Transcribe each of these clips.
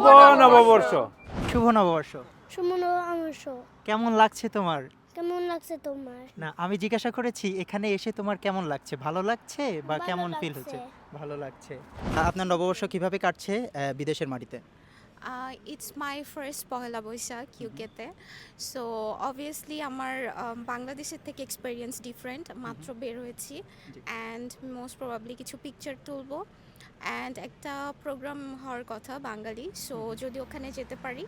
শুভ নববর্ষ। শুভ নববর্ষ। শুভ নববর্ষ। কেমন লাগছে তোমার? কেমন লাগছে তোমার? না আমি জিজ্ঞাসা করেছি এখানে এসে তোমার কেমন লাগছে? ভালো লাগছে বা কেমন ফিল হচ্ছে? ভালো লাগছে। আপনার নববর্ষ কীভাবে কাটছে আহ, বিদেশের মাটিতে? It's my first Pohela Boishakh ইউকেতে সো অবভিয়াসলি আমার um, বাংলাদেশের থেকে এক্সপিরিয়েন্স ডিফারেন্ট মাত্র বের হয়েছি অ্যান্ড মোস্ট প্রবাবলি কিছু পিকচার তুলবো অ্যান্ড একটা প্রোগ্রাম হওয়ার কথা বাঙালি সো যদি ওখানে যেতে পারি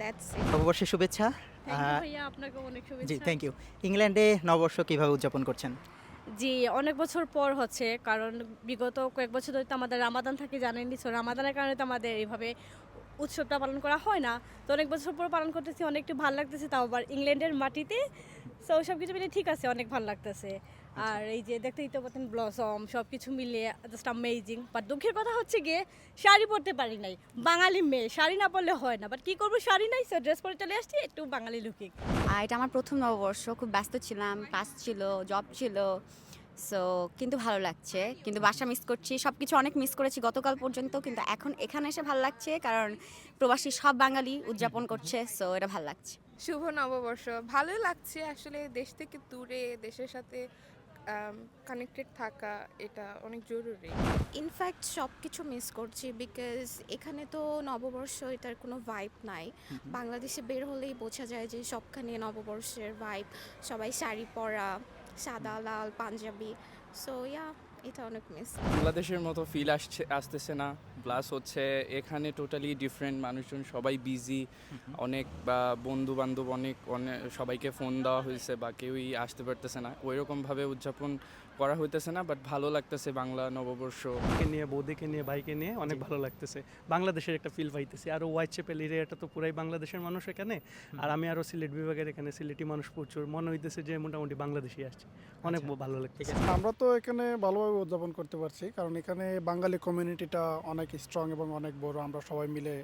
দ্যাটস নববর্ষের শুভেচ্ছা। থ্যাংক ইউ ভাইয়া আপনাকে অনেক জি থ্যাংক ইউ ইংল্যান্ডে নববর্ষ কীভাবে উদযাপন করছেন? জি অনেক বছর পর হচ্ছে কারণ বিগত কয়েক বছর ধরে তো আমাদের রামাদান থাকে জানেনই সো রামাদানের কারণে তো আমাদের এইভাবে উৎসবটা পালন করা হয় না। তো অনেক বছর পর পালন করতেছি অনেক একটু ভালো লাগতেছে তাও আবার ইংল্যান্ডের মাটিতে সো সব কিছু মিলে ঠিক আছে অনেক ভালো লাগতেছে। আর এই যে দেখতেই তো পাচ্ছেন ব্লসম সব কিছু মিলিয়ে জাস্ট অ্যামেজিং বাট দুঃখের কথা হচ্ছে গিয়ে শাড়ি পরতে পারি নাই। বাঙালি মেয়ে শাড়ি না পরলে হয় না। বাট কী করব শাড়ি নাই সো ড্রেস পরে চলে আসছি একটু বাঙালি লুকিং আর এটা আমার প্রথম নববর্ষ খুব ব্যস্ত ছিলাম ক্লাস ছিল জব ছিল। সো কিন্তু ভালো লাগছে। কিন্তু বাসা মিস করছি। সব কিছু অনেক মিস করেছি গতকাল পর্যন্ত কিন্তু এখন এখানে এসে ভালো লাগছে কারণ প্রবাসী সব বাঙালি উদযাপন করছে সো এটা ভালো লাগছে। শুভ নববর্ষ। ভালোই লাগছে আসলে দেশ থেকে দূরে দেশের সাথে কানেক্টেড থাকা এটা অনেক জরুরি। ইনফ্যাক্ট সব কিছু মিস করছি বিকজ এখানে তো নববর্ষ এটার কোনো ভাইব নাই। বাংলাদেশে বের হলেই বোঝা যায় যে সবখানে নববর্ষের ভাইব সবাই শাড়ি পরা সাদা লাল পাঞ্জাবি সো ইয়া এটা অনেক মিস বাংলাদেশের মতো ফিল আসছে আসতেছে না। প্লাস হচ্ছে এখানে টোটালি ডিফারেন্ট মানুষজন সবাই বিজি অনেক বা বন্ধু বান্ধব অনেক অনেক সবাইকে ফোন দেওয়া হয়েছে বা কেউই আসতে পারতেছে না। ওই রকমভাবে উদযাপন করা হইতেছে না বাট ভালো লাগতেছে বাংলা নববর্ষ। কে নিয়ে বৌদিকে নিয়ে ভাইকে নিয়ে অনেক ভালো লাগতেছে। বাংলাদেশের একটা ফিল পাইতেছি। আরও হোয়াইট চেপেল এরিয়াটা তো পুরাই বাংলাদেশের মানুষ এখানে। আর আমি আরও সিলেট বিভাগের এখানে সিলেটি মানুষ প্রচুর। মনে হইতেছে যে মোটামুটি বাংলাদেশি আসছে। অনেক আচ্ছা। ভালো লাগতেছে। আমরা তো এখানে ভালোভাবে উদযাপন করতে পারছি। কারণ এখানে বাঙালি কমিউনিটিটা অনেক স্ট্রং এবং অনেক বড়। আমরা সবাই মিলে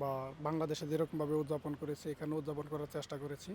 বা বাংলাদেশে যেরকমভাবে উদযাপন করেছি এখানে উদযাপন করার চেষ্টা করেছি।